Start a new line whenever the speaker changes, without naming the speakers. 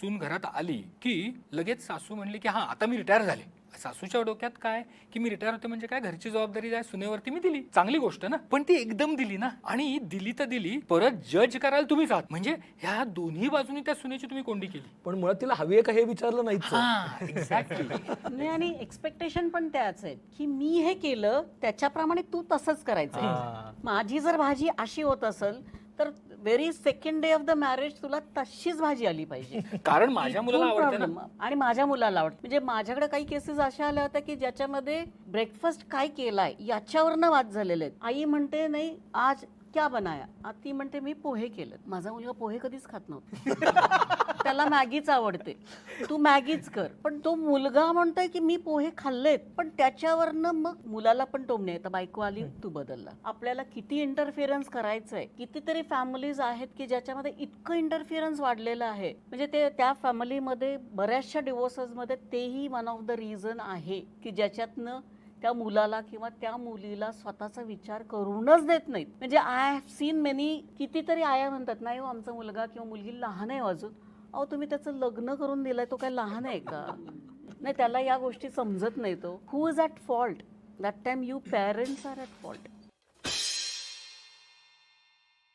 सून घरात आली की लगेच सासू म्हणली की हा आता मी रिटायर झाले. सासूच्या डोक्यात काय? की मी रिटायर होते म्हणजे काय? घरची जबाबदारी आहे सुनेवरती मी दिली. चांगली गोष्ट ना? पण ती एकदम दिली ना? आणि दिली तर दिली परत जज करायला तुम्हीच आहात. म्हणजे ह्या दोन्ही बाजूनी त्या सुनेची तुम्ही कोंडी केली.
पण मुळात तिला हवी आहे का हे विचारलं नाहीच
हा एक्झॅक्टली
नाही आणि एक्सपेक्टेशन पण त्याच आहेत की मी हे केलं त्याच्याप्रमाणे तू तसंच करायचं. माझी जर भाजी अशी होत असेल तर very second day of the marriage तुला तशीच भाजी आली पाहिजे.
कारण माझ्या मुलाला आवडते ना.
problem. आणि माझ्या मुलाला आवडते. म्हणजे माझ्याकडे काही केसेस अशा आल्या होत्या की ज्याच्यामध्ये ब्रेकफास्ट काय केलाय याच्यावरनं वाद झालेले आहेत. आई म्हणते नाही आज क्या बनाया? आ, ती म्हणते मी पोहे केलं माझा मुलगा पोहे कधीच खात नव्हता. त्याला मॅगीच आवडते. तू मॅगीच कर. पण तो मुलगा म्हणतोय की मी पोहे खाल्लेत पण त्याच्यावरनं मग मुलाला पण टोमणे येतं. बायको आली तू बदलला. आपल्याला किती इंटरफिअरन्स करायचंय. कितीतरी फॅमिलीज आहेत की ज्याच्यामध्ये इतकं इंटरफिअरन्स वाढलेलं आहे. म्हणजे ते त्या फॅमिलीमध्ये बऱ्याचशा डिवोर्सेसमध्ये तेही वन ऑफ द रिझन आहे की ज्याच्यातनं त्या मुलाला किंवा त्या मुलीला स्वतःचा विचार करूनच देत नाहीत. म्हणजे आय हॅव सीन मेनी कितीतरी आया म्हणतात नाही हो आमचा मुलगा किंवा मुलगी लहान आहे अजून. अहो तुम्ही त्याचं लग्न करून दिलंय तो काय लहान आहे का? नाही त्याला या गोष्टी समजत नाही तो. Who is at fault that time you parents are at fault